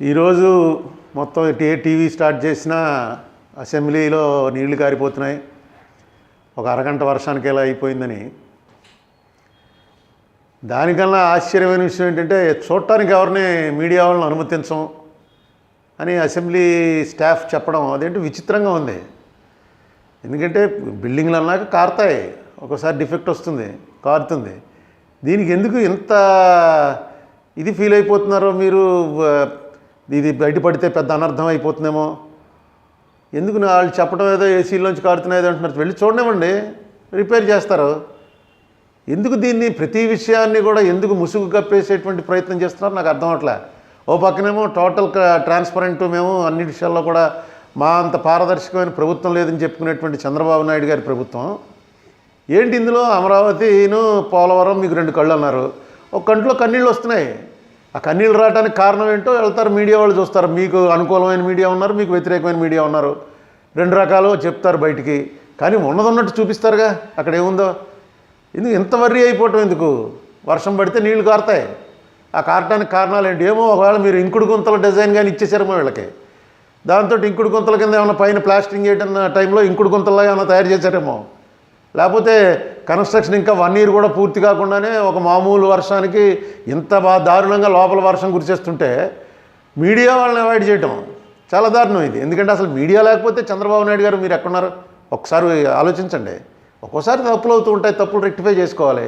ఈరోజు మొత్తం ఏ TV start చేసినా అసెంబ్లీలో నీళ్ళు కారిపోతున్నాయి. ఒక అరగంట వర్షానికి ఎలా అయిపోయిందని. దానికన్నా ఆశ్చర్యమైన విషయం ఏంటంటే చూడటానికి ఎవరిని మీడియా వాళ్ళని అనుమతించం అని అసెంబ్లీ స్టాఫ్ చెప్పడం అదేంటి విచిత్రంగా ఉంది. ఎందుకంటే బిల్డింగ్లు అన్నాక కారుతాయి. ఒకసారి డిఫెక్ట్ వస్తుంది కారుతుంది. దీనికి ఎందుకు ఇంత ఇది ఫీల్ అయిపోతున్నారో మీరు ఇది బయటపడితే పెద్ద అనర్థం అయిపోతుందేమో. ఎందుకు నా వాళ్ళు చెప్పడం ఏదో ఏసీలోంచి కారుతున్నాయి అంటున్నారు. వెళ్ళి చూడనివ్వండి. రిపేర్ చేస్తారు. ఎందుకు దీన్ని ప్రతి విషయాన్ని కూడా ఎందుకు ముసుగు కప్పేసేటువంటి ప్రయత్నం చేస్తున్నారు? నాకు అర్థం అవట్లే. ఓ పక్కనేమో టోటల్ ట్రాన్స్పరెంట్ మేము అన్ని విషయాల్లో కూడా మా అంత పారదర్శకమైన ప్రభుత్వం లేదని చెప్పుకునేటువంటి చంద్రబాబు నాయుడు గారి ప్రభుత్వం. ఏంటి ఇందులో అమరావతిను పోలవరం మీకు రెండు కళ్ళు అన్నారు. ఒక కంట్లో కన్నీళ్ళు వస్తున్నాయి. ఆ కన్నీళ్ళు రావడానికి కారణం ఏంటో వెళ్తారు మీడియా వాళ్ళు చూస్తారు. మీకు అనుకూలమైన మీడియా ఉన్నారు మీకు వ్యతిరేకమైన మీడియా ఉన్నారు. రెండు రకాలు చెప్తారు బయటికి. కానీ ఉన్నది ఉన్నట్టు చూపిస్తారుగా. అక్కడ ఏముందో? ఎందుకు ఇంత వర్రీ అయిపోవటం ఎందుకు? వర్షం పడితే నీళ్ళు కారుతాయి. ఆ కారటానికి కారణాలు ఏంటి? ఏమో ఒకవేళ మీరు ఇంకుడు గుంతల డిజైన్ కానీ ఇచ్చేసారేమో వీళ్ళకి. దాంతో ఇంకుడు గుంతల కింద ఏమైనా పైన ప్లాస్టింగ్ చేయడం టైంలో ఇంకుడు గుంతల్లో ఏమైనా తయారు చేశారేమో? లేకపోతే కన్స్ట్రక్షన్ ఇంకా వన్ ఇయర్ కూడా పూర్తి కాకుండానే ఒక మామూలు వర్షానికి ఇంత బాగా దారుణంగా లోపల వర్షం కురిచేస్తుంటే మీడియా వాళ్ళని అవాయిడ్ చేయటం చాలా దారుణం ఇది. ఎందుకంటే అసలు మీడియా లేకపోతే చంద్రబాబు నాయుడు గారు మీరు ఎక్కడున్నారు? ఒకసారి ఆలోచించండి. ఒక్కోసారి తప్పులు అవుతూ ఉంటాయి తప్పులు రెక్టిఫై చేసుకోవాలి.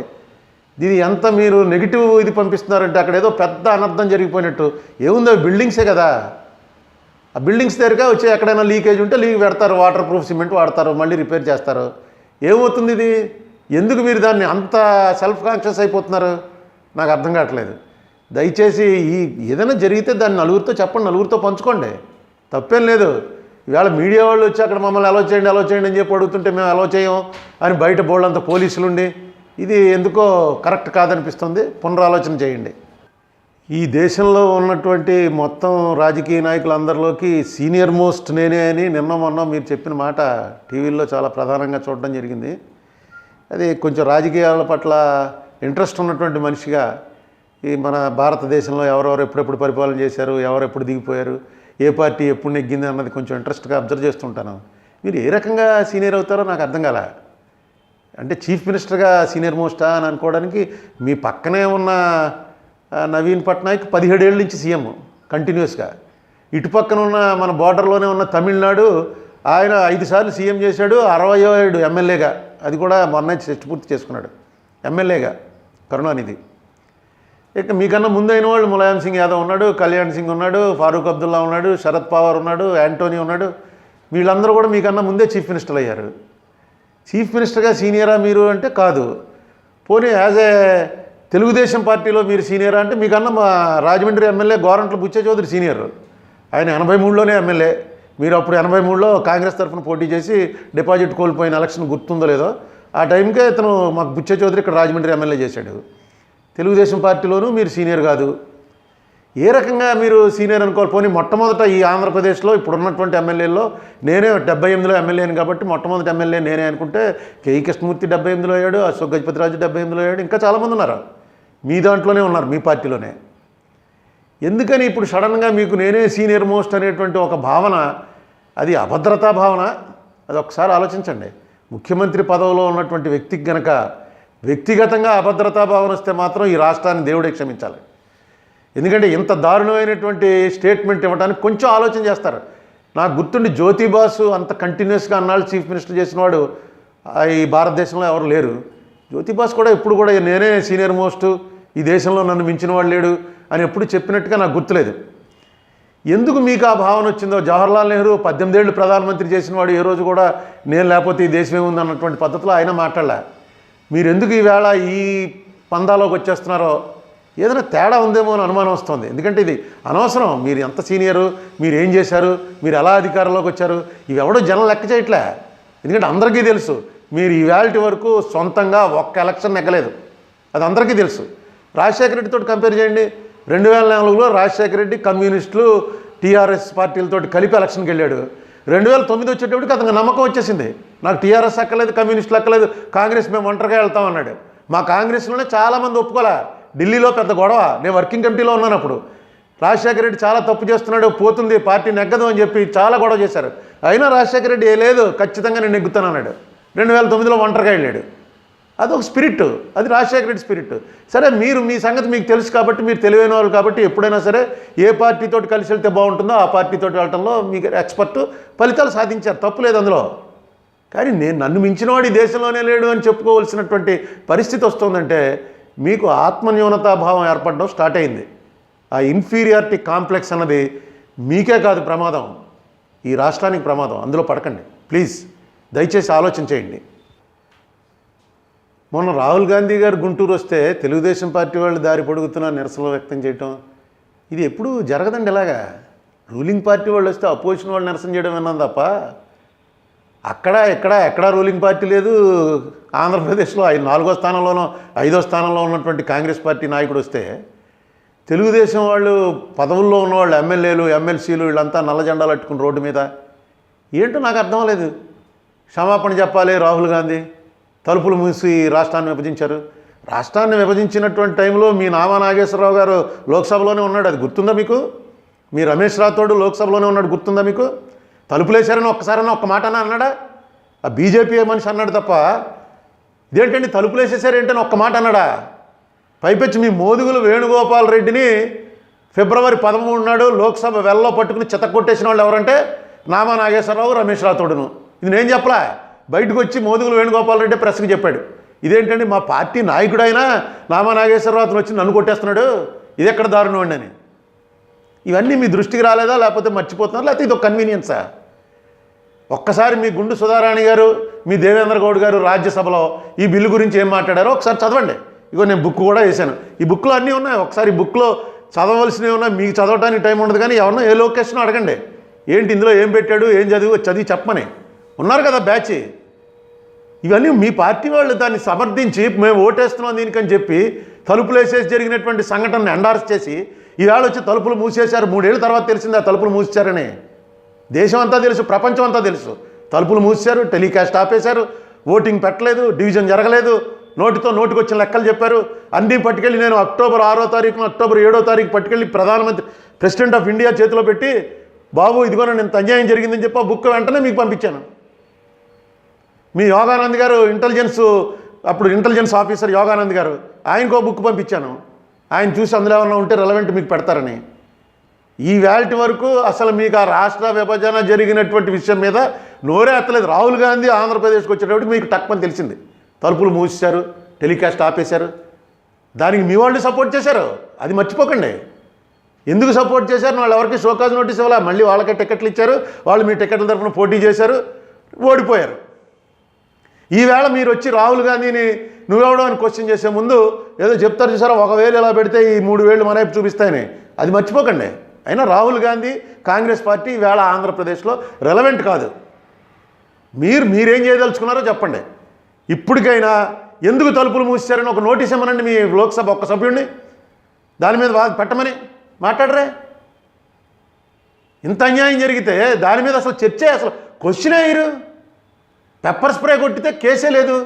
ఇది ఎంత మీరు నెగిటివ్ ఇది పంపిస్తున్నారంటే అక్కడ ఏదో పెద్ద అనర్థం జరిగిపోయినట్టు. ఏముందో బిల్డింగ్సే కదా. ఆ బిల్డింగ్స్ దగ్గరగా వచ్చి ఎక్కడైనా లీకేజ్ ఉంటే లీక్ పెడతారు వాటర్ ప్రూఫ్ సిమెంట్ వాడతారు మళ్ళీ రిపేర్ చేస్తారు. ఏమవుతుంది ఇది? ఎందుకు మీరు దాన్ని అంత సెల్ఫ్ కాన్షియస్ అయిపోతున్నారు? నాకు అర్థం కావట్లేదు. దయచేసి ఈ ఏదైనా జరిగితే దాన్ని నలుగురితో చెప్పండి నలుగురితో పంచుకోండి. తప్పేం లేదు. ఇవాళ మీడియా వాళ్ళు వచ్చి అక్కడ మమ్మల్ని అలో చేయండి అలో చేయండి అని చెప్పి అడుగుతుంటే మేము అలో చేయం అని బయట బోళ్ళంత పోలీసులు ఉండి ఇది ఎందుకో కరెక్ట్ కాదనిపిస్తుంది. పునరాలోచన చేయండి. ఈ దేశంలో ఉన్నటువంటి మొత్తం రాజకీయ నాయకులందరిలోకి సీనియర్ మోస్ట్ నేనే అని నిన్న మొన్న మీరు చెప్పిన మాట టీవీల్లో చాలా ప్రధానంగా చూడడం జరిగింది. అది కొంచెం రాజకీయాల పట్ల ఇంట్రెస్ట్ ఉన్నటువంటి మనిషిగా ఈ మన భారతదేశంలో ఎవరెవరు ఎప్పుడెప్పుడు పరిపాలన చేశారు ఎవరు ఎప్పుడు దిగిపోయారు ఏ పార్టీ ఎప్పుడు నెగ్గింది అన్నది కొంచెం ఇంట్రెస్ట్గా అబ్జర్వ్ చేస్తుంటాను మీరు ఏ రకంగా సీనియర్ అవుతారో నాకు అర్థం కాలే. అంటే చీఫ్ మినిస్టర్గా సీనియర్ మోస్టా అని అనుకోవడానికి మీ పక్కనే ఉన్న నవీన్ పట్నాయక్ పదిహేడేళ్ళ నుంచి సీఎం కంటిన్యూస్గా. ఇటు పక్కన ఉన్న మన బార్డర్లోనే ఉన్న తమిళనాడు ఆయన ఐదు సార్లు సీఎం చేశాడు అరవై ఏడు ఎమ్మెల్యేగా. అది కూడా మొన్న చెస్ట్ పూర్తి చేసుకున్నాడు. ఎమ్మెల్యేగా కరుణానిధి. ఇక మీకన్నా ముందైన వాళ్ళు ములాయం సింగ్ యాదవ్ ఉన్నాడు కళ్యాణ్ సింగ్ ఉన్నాడు ఫారూక్ అబ్దుల్లా ఉన్నాడు శరద్ పవార్ ఉన్నాడు యాంటోనీ ఉన్నాడు. వీళ్ళందరూ కూడా మీకన్నా ముందే చీఫ్ మినిస్టర్ అయ్యారు. చీఫ్ మినిస్టర్గా సీనియరా మీరు అంటే కాదు. పోనీ యాజ్ ఏ తెలుగుదేశం పార్టీలో మీరు సీనియర్ అంటే మీకన్నా మా రాజమండ్రి ఎమ్మెల్యే గోరంట్ల బుచ్చే చౌదరి సీనియర్. ఆయన ఎనభై మూడులోనే ఎమ్మెల్యే. మీరు అప్పుడు ఎనభై మూడులో కాంగ్రెస్ తరఫున పోటీ చేసి డిపాజిట్ కోల్పోయిన ఎలక్షన్ గుర్తుందో లేదో ఆ టైంకే ఇతను మాకు బుచ్చే చౌదరి ఇక్కడ రాజమండ్రి ఎమ్మెల్యే చేశాడు. తెలుగుదేశం పార్టీలోనూ మీరు సీనియర్ కాదు. ఏ రకంగా మీరు సీనియర్ అనుకోవాలి పోనీ మొట్టమొదట ఈ ఆంధ్రప్రదేశ్లో ఇప్పుడు ఉన్నటువంటి ఎమ్మెల్యేల్లో నేనే డెబ్బై ఎనిమిదిలో ఎమ్మెల్యేని కాబట్టి మొట్టమొదటి ఎమ్మెల్యే నేనే అనుకుంటే కేఈ కృష్ణమూర్తి డెబ్బై ఎనిమిదిలో అయ్యాడు అశోక్ గజపతిరాజు డెబ్బై ఎనిమిదిలో అయ్యాడు ఇంకా చాలామంది ఉన్నారు. మీ దాంట్లోనే ఉన్నారు మీ పార్టీలోనే. ఎందుకని ఇప్పుడు సడన్గా మీకు నేనే సీనియర్ మోస్ట్ అనేటువంటి ఒక భావన అది అభద్రతా భావన? అది ఒకసారి ఆలోచించండి. ముఖ్యమంత్రి పదవిలో ఉన్నటువంటి వ్యక్తికి గనక వ్యక్తిగతంగా అభద్రతా భావన వస్తే మాత్రం ఈ రాష్ట్రాన్ని దేవుడే క్షమించాలి. ఎందుకంటే ఇంత దారుణమైనటువంటి స్టేట్మెంట్ ఇవ్వడానికి కొంచెం ఆలోచన చేస్తారు. నాకు గుర్తుండి జ్యోతి బాసు అంత కంటిన్యూస్గా అన్నాళ్ళు చీఫ్ మినిస్టర్ చేసినవాడు ఈ భారతదేశంలో ఎవరు లేరు. జ్యోతిబాస్ కూడా ఎప్పుడు కూడా నేనే సీనియర్ మోస్ట్ ఈ దేశంలో నన్ను మించిన వాడు లేడు అని ఎప్పుడు చెప్పినట్టుగా నాకు గుర్తులేదు. ఎందుకు మీకు ఆ భావన వచ్చిందో? జవహర్లాల్ నెహ్రూ పద్దెనిమిదేళ్ళు ప్రధానమంత్రి చేసిన వాడు ఏ రోజు కూడా నేను లేకపోతే ఈ దేశం ఏముంది అన్నటువంటి పద్ధతిలో ఆయన మాట్లాడలే. మీరు ఎందుకు ఈవేళ ఈ పందాలోకి వచ్చేస్తున్నారో? ఏదైనా తేడా ఉందేమో అని అనుమానం వస్తుంది. ఎందుకంటే ఇది అనవసరం. మీరు ఎంత సీనియరు మీరు ఏం చేశారు మీరు ఎలా అధికారంలోకి వచ్చారు ఇవి ఎవడో జనం లెక్క చేయట్లే. ఎందుకంటే అందరికీ తెలుసు మీరు ఈ వరకు సొంతంగా ఒక్క ఎలక్షన్ నెగ్గలేదు. అది అందరికీ తెలుసు. రాజశేఖర రెడ్డితో కంపేర్ చేయండి. రెండు వేల నాలుగులో రాజశేఖర రెడ్డి కమ్యూనిస్టులు టీఆర్ఎస్ పార్టీలతో కలిపి ఎలక్షన్కి వెళ్ళాడు. రెండు వేల తొమ్మిది వచ్చేటప్పటికి అతనికి నమ్మకం వచ్చేసింది. నాకు టీఆర్ఎస్ అక్కలేదు కమ్యూనిస్టులు అక్కలేదు కాంగ్రెస్ మేము ఒంటరిగా వెళ్తాం అన్నాడు. మా కాంగ్రెస్లోనే చాలామంది ఒప్పుకోలే. ఢిల్లీలో పెద్ద గొడవ. నేను వర్కింగ్ కమిటీలో ఉన్నాను అప్పుడు. రాజశేఖర రెడ్డి చాలా తప్పు చేస్తున్నాడు పోతుంది పార్టీ నెగ్గదు అని చెప్పి చాలా గొడవ చేశారు. అయినా రాజశేఖర రెడ్డి ఏ లేదు ఖచ్చితంగా నేను నెగ్గుతాను అన్నాడు. రెండు వేల తొమ్మిదిలో ఒంటరిగా వెళ్ళాడు. అదొక స్పిరిట్ అది రాజశేఖర రెడ్డి స్పిరిట్. సరే మీరు మీ సంగతి మీకు తెలుసు కాబట్టి మీరు తెలివైన వాళ్ళు కాబట్టి ఎప్పుడైనా సరే ఏ పార్టీతో కలిసి వెళ్తే బాగుంటుందో ఆ పార్టీతో వెళ్ళటంలో మీకు ఎక్స్పర్ట్ ఫలితాలు సాధించారు. తప్పు లేదు అందులో. కానీ నేను నన్ను మించినవాడు ఈ దేశంలోనే లేడు అని చెప్పుకోవాల్సినటువంటి పరిస్థితి వస్తుందంటే మీకు ఆత్మన్యూనతాభావం ఏర్పడడం స్టార్ట్ అయింది. ఆ ఇన్ఫీరియారిటీ కాంప్లెక్స్ అన్నది మీకే కాదు ప్రమాదం. ఈ రాష్ట్రానికి ప్రమాదం. అందులో పడకండి. ప్లీజ్. దయచేసి ఆలోచన చేయండి. మొన్న రాహుల్ గాంధీ గారు గుంటూరు వస్తే తెలుగుదేశం పార్టీ వాళ్ళు దారి పొడుగుతున్న నిరసనలు వ్యక్తం చేయటం ఇది ఎప్పుడు జరగదండి ఇలాగా. రూలింగ్ పార్టీ వాళ్ళు వస్తే అపోజిషన్ వాళ్ళు నిరసన చేయడం విన్నాం తప్ప అక్కడ ఎక్కడ ఎక్కడ రూలింగ్ పార్టీ లేదు. ఆంధ్రప్రదేశ్లో ఐదు నాలుగో స్థానంలోనో ఐదో స్థానంలో ఉన్నటువంటి కాంగ్రెస్ పార్టీ నాయకుడు వస్తే తెలుగుదేశం వాళ్ళు పదవుల్లో ఉన్నవాళ్ళు ఎమ్మెల్యేలు ఎమ్మెల్సీలు వీళ్ళంతా నల్ల జెండాలు అట్టుకుని రోడ్డు మీద. ఏంటో నాకు అర్థం లేదు క్షమాపణ చెప్పాలి రాహుల్ గాంధీ. తలుపులు మూసి రాష్ట్రాన్ని విభజించారు. రాష్ట్రాన్ని విభజించినటువంటి టైంలో మీ నామా నాగేశ్వరరావు గారు లోక్సభలోనే ఉన్నాడు. అది గుర్తుందా మీకు? మీ రమేష్ రాథోడ్ లోక్సభలోనే ఉన్నాడు. గుర్తుందా మీకు? తలుపులేశారని ఒక్కసారైనా ఒక్క మాట అన్నాడా? ఆ బీజేపీ మనిషి అన్నాడు తప్ప ఇదేంటండి? తలుపులేసేసారేంటని ఒక్క మాట అన్నాడా? పైపెచ్చి మీ మోదుగులు వేణుగోపాల్ రెడ్డిని ఫిబ్రవరి పదమూడు నాడు లోక్సభ వెల్లో పట్టుకుని చెత్తకొట్టేసిన వాళ్ళు ఎవరంటే నామా నాగేశ్వరరావు రమేష్ రాథోడును. ఇది నేను చెప్పలా. బయటకు వచ్చి మోదుగులు వేణుగోపాల్ రెడ్డి ప్రెస్కి చెప్పాడు. ఇదేంటండి మా పార్టీ నాయకుడైనా నామా నాగేశ్వరరావు వచ్చి నన్ను కొట్టేస్తున్నాడు? ఇది ఎక్కడ దారుణం అండి అని. ఇవన్నీ మీ దృష్టికి రాలేదా? లేకపోతే మర్చిపోతున్నారు? లేకపోతే ఇది ఒక కన్వీనియన్సా ఒక్కసారి మీ గుండు సుధారాణి గారు మీ దేవేంద్ర గౌడ్ గారు రాజ్యసభలో ఈ బిల్లు గురించి ఏం మాట్లాడారో ఒకసారి చదవండి. ఇగో నేను బుక్ కూడా వేసాను ఈ బుక్లో అన్నీ ఉన్నాయి. ఒకసారి ఈ బుక్లో చదవలసినవి ఉన్నాయి. మీకు చదవడానికి టైం ఉండదు కానీ ఎవరన్నా ఏ లొకేషన్ అడగండి. ఏంటి ఇందులో ఏం పెట్టాడు? ఏం చదివి? చదివి చెప్పమని. ఉన్నారు కదా బ్యాచ్. ఇవన్నీ మీ పార్టీ వాళ్ళు దాన్ని సమర్థించి మేము ఓటేస్తున్నాం దీనికని చెప్పి తలుపులు వేసేసి జరిగినటువంటి సంఘటనను ఎండార్స్ చేసి ఈవేళ వచ్చి తలుపులు మూసేశారు. మూడేళ్ళ తర్వాత తెలిసింది ఆ తలుపులు మూసేశారని దేశం అంతా తెలుసు ప్రపంచం అంతా తెలుసు. తలుపులు మూసేశారు టెలికాస్ట్ ఆపేశారు. ఓటింగ్ పెట్టలేదు డివిజన్ జరగలేదు. నోటితో నోటికి వచ్చిన లెక్కలు చెప్పారు. అన్నీ పట్టుకెళ్ళి నేను అక్టోబర్ ఆరో తారీఖున అక్టోబర్ ఏడో తారీఖు పట్టుకెళ్ళి ప్రధానమంత్రి ప్రెసిడెంట్ ఆఫ్ ఇండియా చేతిలో పెట్టి బాబు ఇదిగో నేను ఇంత అన్యాయం జరిగిందని చెప్పి ఆ బుక్ వెంటనే మీకు పంపించాను. మీ యోగానంద్ గారు ఇంటెలిజెన్స్ అప్పుడు ఇంటెలిజెన్స్ ఆఫీసర్ యోగానంద్ గారు ఆయనకు ఒక బుక్ పంపించాను. ఆయన చూసి అందులో ఏమన్నా ఉంటే రెలవెంట్ మీకు పెడతారని. ఈ వేల్టి వరకు అసలు మీకు ఆ రాష్ట్ర విభజన జరిగినటువంటి విషయం మీద నోరే ఎత్తలేదు. రాహుల్ గాంధీ ఆంధ్రప్రదేశ్కి వచ్చేటప్పుడు మీకు తక్కువని తెలిసింది. తలుపులు మూసేశారు టెలికాస్ట్ ఆపేశారు. దానికి మీ వాళ్ళు సపోర్ట్ చేశారు. అది మర్చిపోకండి. ఎందుకు సపోర్ట్ చేశారు? వాళ్ళు ఎవరికి షోకాజ్ నోటీస్ ఇవ్వాలి? మళ్ళీ వాళ్ళకే టికెట్లు ఇచ్చారు. వాళ్ళు మీ టికెట్ల తరఫున పోటీ చేశారు. ఓడిపోయారు. ఈవేళ మీరు వచ్చి రాహుల్ గాంధీని నువ్వెవడో అని క్వశ్చన్ చేసే ముందు ఏదో చెప్తారు చూసారా? ఒకవేళ ఎలా ఇలా పెడితే ఈ మూడు వేలు మనవైపు చూపిస్తాయని. అది మర్చిపోకండి. అయినా రాహుల్ గాంధీ కాంగ్రెస్ పార్టీ ఈవేళ ఆంధ్రప్రదేశ్లో రెలవెంట్ కాదు. మీరు మీరేం చేయదలుచుకున్నారో చెప్పండి. ఇప్పటికైనా ఎందుకు తలుపులు మూసారని ఒక నోటీస్ ఇవ్వనండి మీ లోక్సభ ఒక్క సభ్యుడిని దాని మీద పెట్టమని. మాట్లాడరే. ఇంత అన్యాయం జరిగితే దాని మీద అసలు చర్చే అసలు క్వశ్చనే అయ్యారు పెప్పర్ స్ప్రే కొట్టితే కేసే లేదు.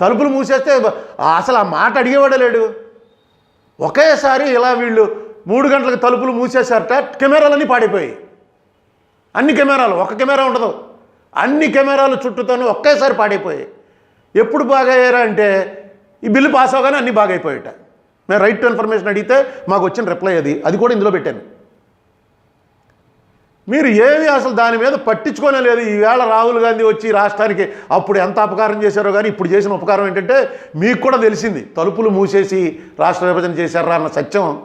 తలుపులు మూసేస్తే అసలు ఆ మాట అడిగేవాడే లేడు. ఒకేసారి ఇలా వీళ్ళు మూడు గంటలకు తలుపులు మూసేశారట కెమెరాలన్నీ పాడైపోయాయి. అన్ని కెమెరాలు ఒక కెమెరా ఉండదు. అన్ని కెమెరాలు చుట్టూతోనే ఒకేసారి పాడైపోయాయి. ఎప్పుడు బాగయ్యారా అంటే ఈ బిల్లు పాస్ అవగానే అన్నీ బాగైపోయాట మేము రైట్ టు ఇన్ఫర్మేషన్ అడిగితే మాకు వచ్చిన రిప్లై అది. అది కూడా ఇందులో పెట్టాను. మీరు ఏమి అసలు దాని మీద పట్టించుకోనే లేదు. ఈవేళ రాహుల్ గాంధీ వచ్చి రాష్ట్రానికి అప్పుడు ఎంత అపకారం చేశారో కానీ ఇప్పుడు చేసిన ఉపకారం ఏంటంటే మీకు కూడా తెలిసింది. తలుపులు మూసేసి రాష్ట్ర విభజన చేశారా అన్న సత్యం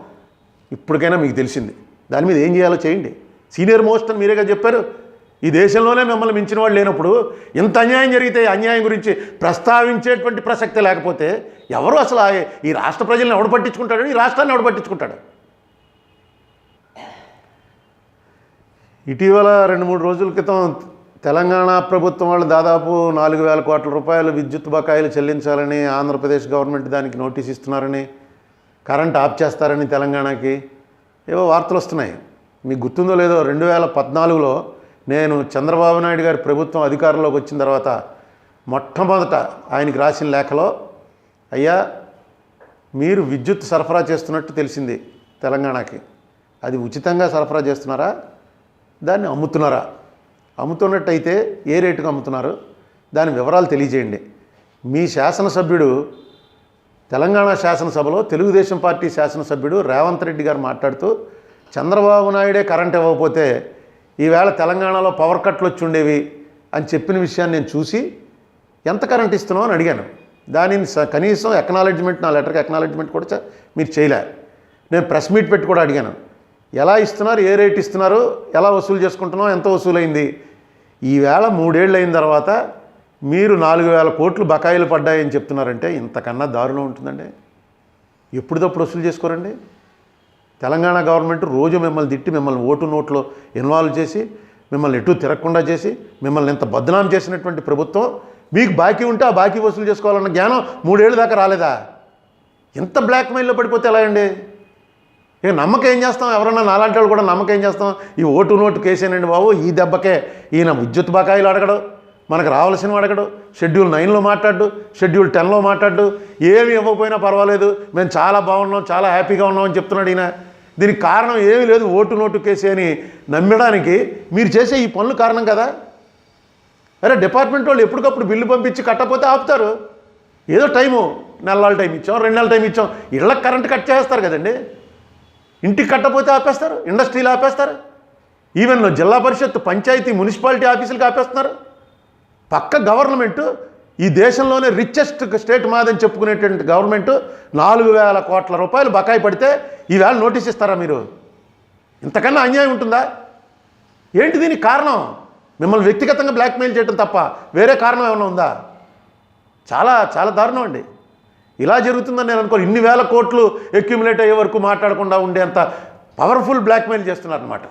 ఇప్పటికైనా మీకు తెలిసింది. దాని మీద ఏం చేయాలో చేయండి. సీనియర్ మోస్ట్ అని మీరేగా చెప్పారు. ఈ దేశంలోనే మిమ్మల్ని మించిన వాళ్ళు లేనప్పుడు ఇంత అన్యాయం జరిగితే అన్యాయం గురించి ప్రస్తావించేటువంటి ప్రసక్తి లేకపోతే ఎవరు అసలు ఆ- ఈ రాష్ట్ర ప్రజల్ని ఎవడు పట్టించుకుంటాడు? ఈ రాష్ట్రాన్ని ఎవడు పట్టించుకుంటాడు? ఇటీవల రెండు మూడు రోజుల క్రితం తెలంగాణ ప్రభుత్వం వాళ్ళు దాదాపు నాలుగు వేల కోట్ల రూపాయలు విద్యుత్ బకాయిలు చెల్లించాలని ఆంధ్రప్రదేశ్ గవర్నమెంట్ దానికి నోటీస్ ఇస్తున్నారని కరెంట్ ఆఫ్ చేస్తారని తెలంగాణకి ఏవో వార్తలు వస్తున్నాయి. మీకు గుర్తుందో లేదో రెండు వేల పద్నాలుగులో నేను చంద్రబాబు నాయుడు గారి ప్రభుత్వం అధికారంలోకి వచ్చిన తర్వాత మొట్టమొదట ఆయనకి రాసిన లేఖలో అయ్యా మీరు విద్యుత్ సరఫరా చేస్తున్నట్టు తెలిసింది తెలంగాణకి. అది ఉచితంగా సరఫరా చేస్తున్నారా? దాన్ని అమ్ముతున్నారా? అమ్ముతున్నట్టయితే ఏ రేటుకు అమ్ముతున్నారు? దాని వివరాలు తెలియజేయండి. మీ శాసనసభ్యుడు తెలంగాణ శాసనసభలో తెలుగుదేశం పార్టీ శాసనసభ్యుడు రేవంత్ రెడ్డి గారు మాట్లాడుతూ చంద్రబాబు నాయుడే కరెంట్ ఇవ్వకపోతే ఈవేళ తెలంగాణలో పవర్ కట్లు వచ్చి ఉండేవి అని చెప్పిన విషయాన్ని నేను చూసి ఎంత కరెంట్ ఇస్తున్నావు? అని అడిగాను. దానిని స- కనీసం ఎక్నాలెడ్జ్మెంట్ నా లెటర్కి ఎక్నాలెడ్జ్మెంట్ కూడా మీరు చేయలే. నేను ప్రెస్ మీట్ పెట్టి కూడా అడిగాను. ఎలా ఇస్తున్నారు ఏ రేట్ ఇస్తున్నారు ఎలా వసూలు చేసుకుంటున్నాం ఎంత వసూలైంది? ఈవేళ మూడేళ్ళు అయిన తర్వాత మీరు నాలుగు వేల కోట్లు బకాయిలు పడ్డాయని చెప్తున్నారంటే ఇంతకన్నా దారుణం ఉంటుందండి. ఎప్పుడుదప్పుడు వసూలు చేసుకోరండి? తెలంగాణ గవర్నమెంట్ రోజు మిమ్మల్ని తిట్టి మిమ్మల్ని ఓటు నోట్లో ఇన్వాల్వ్ చేసి మిమ్మల్ని ఎటు తిరగకుండా చేసి మిమ్మల్ని ఇంత బద్నాం చేసినటువంటి ప్రభుత్వం మీకు బాకీ ఉంటే ఆ బాకీ వసూలు చేసుకోవాలన్న జ్ఞానం మూడేళ్ళు దాకా రాలేదా? ఇంత బ్లాక్మెయిల్లో పడిపోతే ఎలా అండి? ఇక నమ్మకం ఏం చేస్తాం? ఎవరన్నా నాలాంటి వాళ్ళు కూడా నమ్మకం ఏం చేస్తాం? ఈ ఓటు నోటు కేసేనండి బాబు ఈ దెబ్బకే. ఈయన విద్యుత్ బకాయిలు అడగడు మనకు రావాల్సినవి అడగడు. షెడ్యూల్ నైన్లో మాట్లాడు షెడ్యూల్ టెన్లో మాట్లాడు. ఏమి ఇవ్వకపోయినా పర్వాలేదు. మేము చాలా బాగున్నాం చాలా హ్యాపీగా ఉన్నాం అని చెప్తున్నాడు ఈయన. దీనికి కారణం ఏమీ లేదు ఓటు నోటు కేసే అని నమ్మడానికి. మీరు చేసే ఈ పనులు కారణం కదా. అరే డిపార్ట్మెంట్ వాళ్ళు ఎప్పటికప్పుడు బిల్లు పంపించి కట్టకపోతే ఆపుతారు. ఏదో టైము నెలల టైం ఇచ్చాం రెండు నెలల టైం ఇచ్చాం. ఇళ్ళకి కరెంట్ కట్ చేస్తారు కదండి. ఇంటికి కట్టపోతే ఆపేస్తారు ఇండస్ట్రీలు ఆపేస్తారు. ఈవెన్ జిల్లా పరిషత్ పంచాయతీ మున్సిపాలిటీ ఆఫీసులకు ఆపేస్తున్నారు. పక్క గవర్నమెంట్ ఈ దేశంలోనే రిచెస్ట్ స్టేట్ మాదని చెప్పుకునేటువంటి గవర్నమెంట్ నాలుగు వేల కోట్ల రూపాయలు బకాయి పడితే ఈవేళ నోటీస్ ఇస్తారా మీరు? ఇంతకన్నా అన్యాయం ఉంటుందా? ఏంటి దీనికి కారణం? మిమ్మల్ని వ్యక్తిగతంగా బ్లాక్మెయిల్ చేయడం తప్ప వేరే కారణం ఏమైనా ఉందా? చాలా చాలా దారుణం అండి. ఇలా జరుగుతుందని నేను అనుకో ఇన్ని వేల కోట్లు అక్యుములేట్ అయ్యే వరకు మాట్లాడకుండా ఉండేంత పవర్ఫుల్ బ్లాక్మెయిల్ చేస్తున్నారనమాట